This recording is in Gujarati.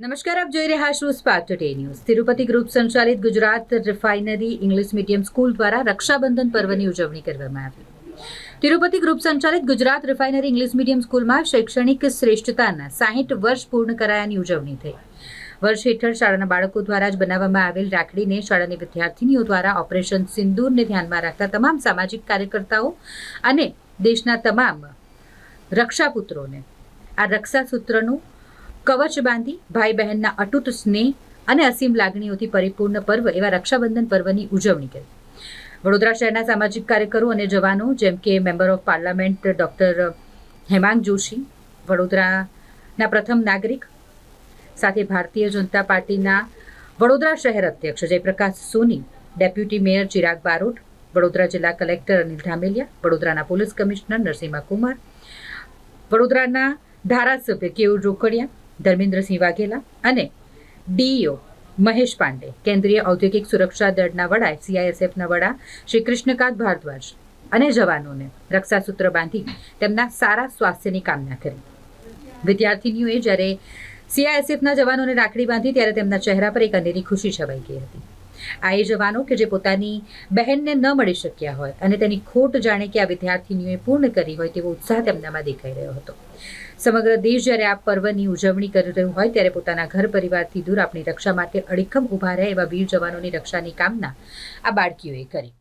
નમસ્કાર, આપ જોઈ રહ્યા છો Spark Today News. Tirupati group સંચાલિત Gujarat refinery English medium school દ્વારા રક્ષાબંધન પર્વની ઉજવણી કરવામાં આવી. તિરુપતિ ગ્રુપ સંચાલિત ગુજરાત રિફાઇનરી ઇંગ્લિશ મીડિયમ સ્કૂલમાં શૈક્ષણિક શ્રેષ્ઠતાના સાહીઠ વર્ષ પૂર્ણ કરાયાની ઉજવણી થઈ. વર્ષ હેઠળ શાળાના બાળકો દ્વારા જ બનાવવામાં આવેલ રાખડીને શાળાની વિદ્યાર્થીનીઓ દ્વારા ઓપરેશન સિંદૂરને ધ્યાનમાં રાખતા તમામ સામાજિક કાર્યકર્તાઓ અને દેશના તમામ રક્ષાપુત્રોને આ રક્ષાસૂત્રનું કવચ બાંધી ભાઈ બહેનના અતૂટ સ્નેહ અને અસીમ લાગણીઓથી પરિપૂર્ણ પર્વ એવા રક્ષાબંધન પર્વની ઉજવણી કરી. વડોદરા શહેરના સામાજિક કાર્યકરો અને જવાનો, જેમ કે member of parliament doctor Hemang Joshi, વડોદરાના પ્રથમ નાગરિક, સાથે ભારતીય જનતા પાર્ટીના વડોદરા શહેર અધ્યક્ષ જયપ્રકાશ સોની, ડેપ્યુટી મેયર ચિરાગ બારોટ, વડોદરા જિલ્લા કલેક્ટર અનિલ ધામેલિયા, વડોદરાના પોલીસ કમિશનર નરસિંહા કુમાર, વડોદરાના ધારાસભ્ય કેયુર રોકડિયા ધર્મેન્દ્રસિંહ વાઘેલા અને ડીઈઓ મહેશ પાંડે, કેન્દ્રીય ઔદ્યોગિક સુરક્ષા દળના વડા સીઆઈએસએફના વડા શ્રી કૃષ્ણકાંત ભારદ્વાજ અને જવાનોને રક્ષાસૂત્ર બાંધી તેમના સારા સ્વાસ્થ્યની કામના કરી. વિદ્યાર્થીનીઓએ જ્યારે સીઆઈએસએફના જવાનોને રાખડી બાંધી, ત્યારે તેમના ચહેરા પર એક અનેરી ખુશી છવાઈ ગઈ હતી. આ એ જવાનો કે જે પોતાની બહેનને ન મળી શક્યા હોય અને તેની ખોટ જાણે કે આ વિદ્યાર્થીનીઓએ પૂર્ણ કરી હોય તેવો ઉત્સાહ તેમનામાં દેખાઈ રહ્યો હતો. સમગ્ર દેશ જ્યારે આ પર્વની ઉજવણી કરી રહ્યું હોય ત્યારે પોતાના ઘર પરિવારથી દૂર આપણી રક્ષા માટે અડીખમ ઊભા રહે એવા વીર જવાનોની રક્ષાની કામના આ બાળકીઓએ કરી.